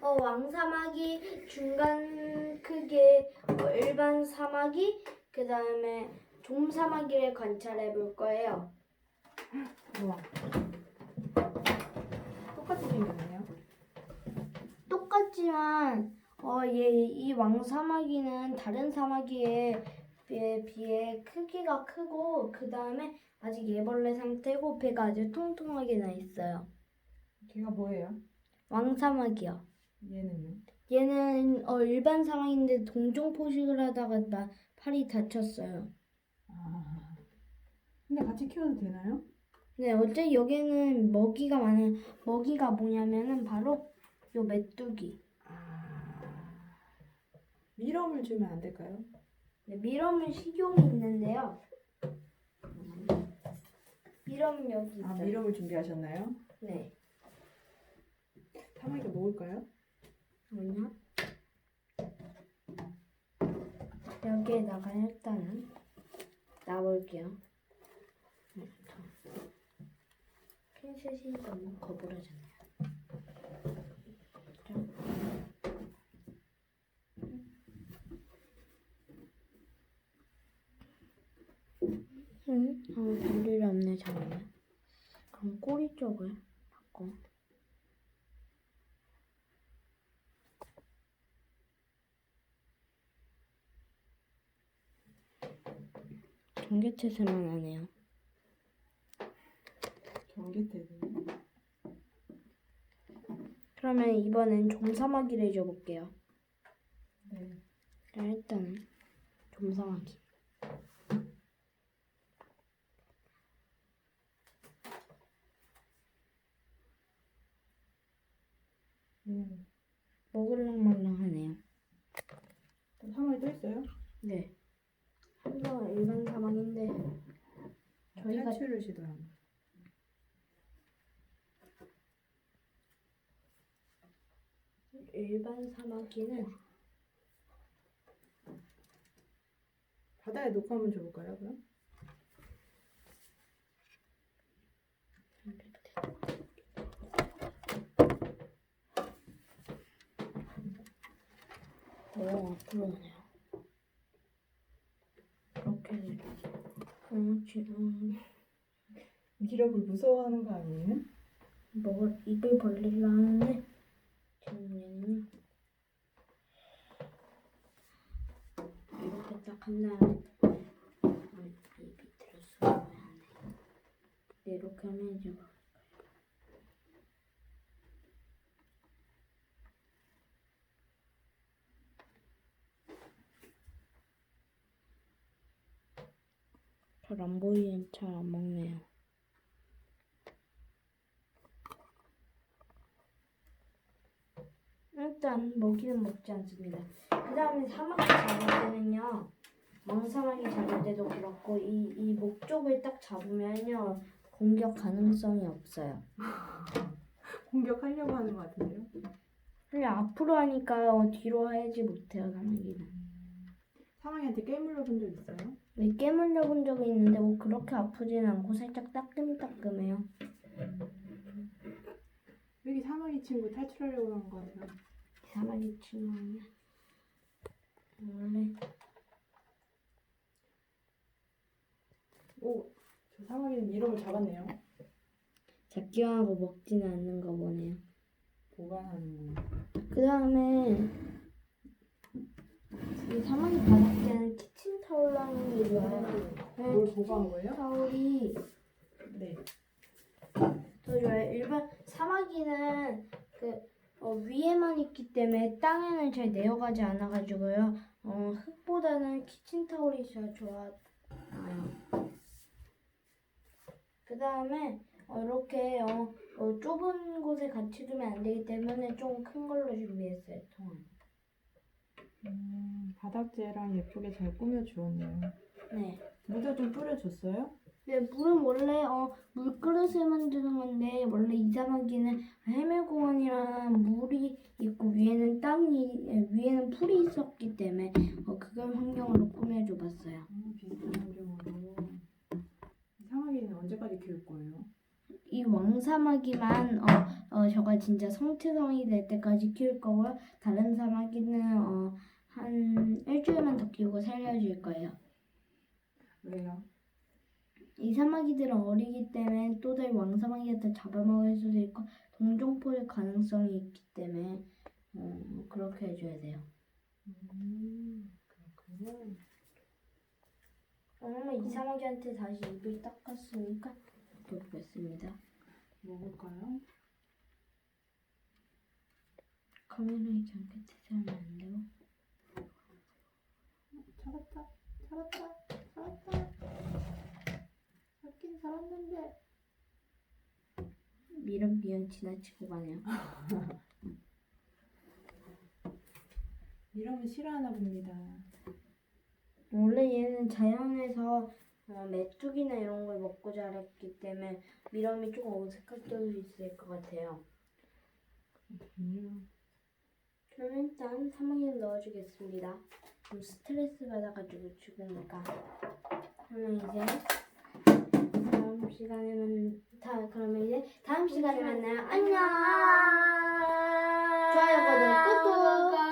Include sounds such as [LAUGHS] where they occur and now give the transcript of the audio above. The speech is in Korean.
어, 왕사마귀, 중간 크기, 어, 일반 사마귀, 그 다음에 좀사마귀를 관찰해 볼 거예요. 우와. 똑같이 생겼네요. 똑같지만 어, 얘, 이 왕사마귀는 다른 사마귀에 비해, 비해 크기가 크고 그 다음에 아직 예벌레 상태고 배가 아주 통통하게 나 있어요. 걔가 뭐예요? 왕사마귀요. 얘는요? 얘는 어, 일반 사마귀인데 동종 포식을 하다가 나 팔이 다쳤어요. 아. 근데 같이 키워도 되나요? 네, 어째 여기는 먹이가 많은 먹이가 뭐냐면은 바로 요 메뚜기. 아. 밀웜을 주면 안 될까요? 네, 밀웜은 식용이 있는데요. 밀웜 여기 있어요. 아, 밀웜을 준비하셨나요? 네. 사마귀가 먹을까요? 뭐냐? 여기에다가 일단은 놔볼게요. 네, 저. 핀셋이 너무 거부라잖아요. 응? 어, 별일 없네, 잠깐만. 그럼 꼬리 쪽을 바꿔. 전개체세만 하네요. 경계태는. 그러면 이번엔 좀사마귀를 해줘볼게요. 네. 자, 일단은 좀사마귀. 음. 먹을랑말랑하네요. 또 사마귀 또 있어요? 네. 한번 일반 사망인데 저희가- 탈출을 시도합니다. 일반 사마귀는 바다에 놓고 한번 줘볼까요, 그럼? 오 앞으로 오네요. 이렇게 음, 지금 미럽을 무서워하는 거 아니에요? 먹을 입을 벌리려 하는데 얘는요 이렇게 딱 한 다음에 아, 이 밑으로 숨어야 돼. 근데 이렇게 하면 이제 막 잘 안 보이는 잘안 먹네요. 일단 먹이는 먹지 않습니다. 그 다음에 사마귀 잡을 때는요. 왕사마귀 잡을 때도 그렇고 이, 이 목쪽을 딱 잡으면요. 공격 가능성이 없어요. [LAUGHS] 공격하려고 하는 것 같은데요? 그냥 앞으로 하니까 어, 뒤로 하지 못해요 사마귀는. 사마귀한테 깨물려 본 적 있어요? 왜 깨물려 본 적이 있는데 뭐 그렇게 아프진 않고 살짝 따끔따끔해요. 여기 사마귀 친구 탈출하려고 하는 거 같아요. 사마귀 친구 아니야. 원래 오, 저 사마귀는 미럽을 잡았네요. 잡기만 하고 먹지는 않는 거 보네요. 보관하는 그 다음에 이 사마귀 바닥에는 키친 타올라는 게 좋아요. 뭘 보관한 거예요? 타올이 네. 더 좋아요. 일반 사마귀는 그 어, 위에만 있기 때문에 땅에는 잘 내려가지 않아가지고요. 어, 흙보다는 키친타올이 더 좋아요. 그 다음에 어, 이렇게 어, 어, 좁은 곳에 같이 두면 안 되기 때문에 좀 큰 걸로 준비했어요. 바닥재랑 예쁘게 잘 꾸며 주었네요. 네. 물도 좀 뿌려줬어요? 네, 물은 원래 어, 물그릇을 만드는 건데 원래 이사마귀는 해멜공원이랑 물이 있고 위에는 땅이 에, 위에는 풀이 있었기 때문에 어, 그걸 환경으로 꾸며줘봤어요. 음, 비슷한 환경으로. 사마귀는 언제까지 키울 거예요? 이 왕사마귀만 어, 어, 저가 진짜 성체성이 될 때까지 키울 거고요. 다른 사마귀는 어, 한 일주일만 더 키우고 살려줄 거예요. 왜요? 이 사마귀들은 어리기 때문에 또다시 왕사마귀한테 잡아먹을 수도 있고 동종포일 가능성이 있기 때문에 어, 그렇게 해줘야 돼요. 음, 그렇군요. 엄마 이 사마귀한테 다시 입을 닦았으니까 먹겠습니다. 먹을까요? 카메라에 잠깐 대자면 안 되고. 잡았다, 잡았다, 잡았다. 잡긴 잡았는데. 미련 미연 지나치고 가네요. [LAUGHS] 이러면 싫어하나 봅니다. 원래 얘는 자연에서 어, 메뚜기나 이런 걸 먹고 자랐기 때문에 미럼이 조금 어색할 때도 있을 것 같아요. 음, 그럼 일단 사마귀를 넣어주겠습니다. 좀 스트레스 받아가지고 죽으니까. 그러면 이제 다음 시간에 만 다, 그러면 이제 다음 시간에 만나요. 안녕. 좋아요, 구독 꾹꾹.